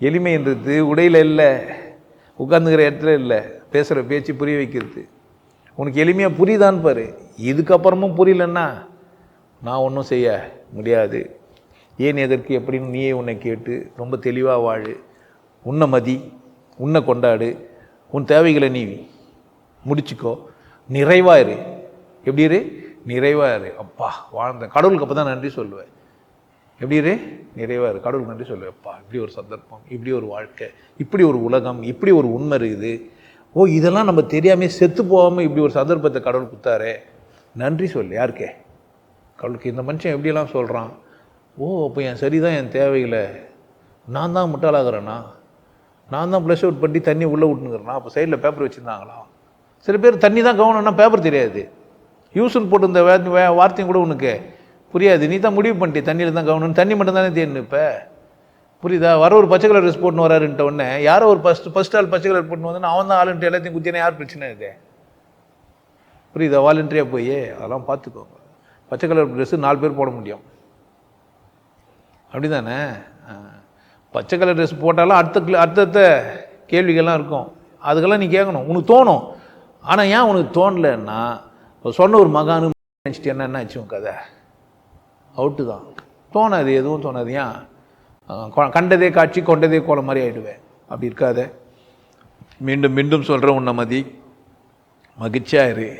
எளிமைன்றது உடையில் இல்லை. உட்காந்துக்கிற இடத்துல இல்லை. பேசுகிற பேச்சு புரிய வைக்கிறது. உனக்கு எளிமையாக புரியுதான்னு பாரு. இதுக்கப்புறமும் புரியலன்னா நான் ஒன்றும் செய்ய முடியாது. ஏன் எதற்கு எப்படின்னு நீயே உன்னை கேட்டு ரொம்ப தெளிவாக வாழு. உன்னை மதி. உன்னை கொண்டாடு. உன் தேவைகளை நீ முடிச்சுக்கோ. நிறைவாக இரு. எப்படி இரு? நிறைவாக இரு. அப்பா வாழ்ந்த கடவுளுக்கு அப்போ தான் நன்றி சொல்லுவேன். எப்படி இரு? நிறைவாக இரு. கடவுளுக்கு நன்றி சொல்லுவேன் அப்பா இப்படி ஒரு சந்தர்ப்பம் இப்படி ஒரு வாழ்க்கை இப்படி ஒரு உலகம் இப்படி ஒரு உண்மை இருக்குது. ஓ இதெல்லாம் நம்ம தெரியாமே செத்து போகாமல் இப்படி ஒரு சந்தர்ப்பத்தை கடவுள் கொடுத்தாரே. நன்றி சொல்லு. யாருக்கே? கடவுளுக்கு இந்த மனுஷன் எப்படியெல்லாம் சொல்கிறான் ஓ அப்போ என் சரிதான் என் தேவைகளை நான் தான் முட்டாளாகிறேண்ணா நான் தான் ப்ளஷ் அவுட் பண்ணி தண்ணி உள்ளே விட்டுனுங்கிறேனா அப்போ சைடில் பேப்பர் வச்சுருந்தாங்களா? சில பேர் தண்ணி தான் கவனம்னா பேப்பர் தெரியாது. யூஸ்ன்னு போட்டிருந்த வே வே- வார்த்தையும் கூட உனக்கு புரியாது. நீ தான் முடிவு பண்ணிட்டே தண்ணியில் தான் கவனம் தண்ணி மட்டும் தானே தேடணும் இப்போ? புரியுதா? வர ஒரு பச்சை கலர் ட்ரெஸ் போட்டுன்னு வராருன்ட்ட உடனே யாரோ ஒரு ஃபஸ்ட் ஃபஸ்ட் ஆள் பச்சை கலர் போட்டுன்னு வந்து அவன் தான் ஆளுன்ட்டு எல்லாத்தையும் குத்தினா யார் பிரச்சனை இது? புரியுதா? வாலண்டரியாக போய் அதெல்லாம் பார்த்துக்கோங்க பச்சை கலர் ட்ரெஸ்ஸு நாலு பேர் போட முடியும். அப்படிதானே? பச்சை கலர் ட்ரெஸ் போட்டாலும் அடுத்த கிள- அடுத்தடுத்த கேள்விகள்லாம் இருக்கும். அதுக்கெல்லாம் நீ கேட்கணும். உனக்கு தோணும். ஆனால் ஏன் உனக்கு தோணலைன்னா சொன்ன ஒரு மகானு நினச்சிட்டு என்ன என்ன ஆச்சு உன் கதை? அவுட்டு தான். தோணாது எதுவும் தோணாது. ஏன்? கொ- கண்டதே காட்சி கொண்டதே கோலம் மாதிரி ஆகிடுவேன் அப்படி இருக்காத. மீண்டும் மீண்டும் சொல்கிறேன் உன்னை மதி. மகிழ்ச்சியாக இரு.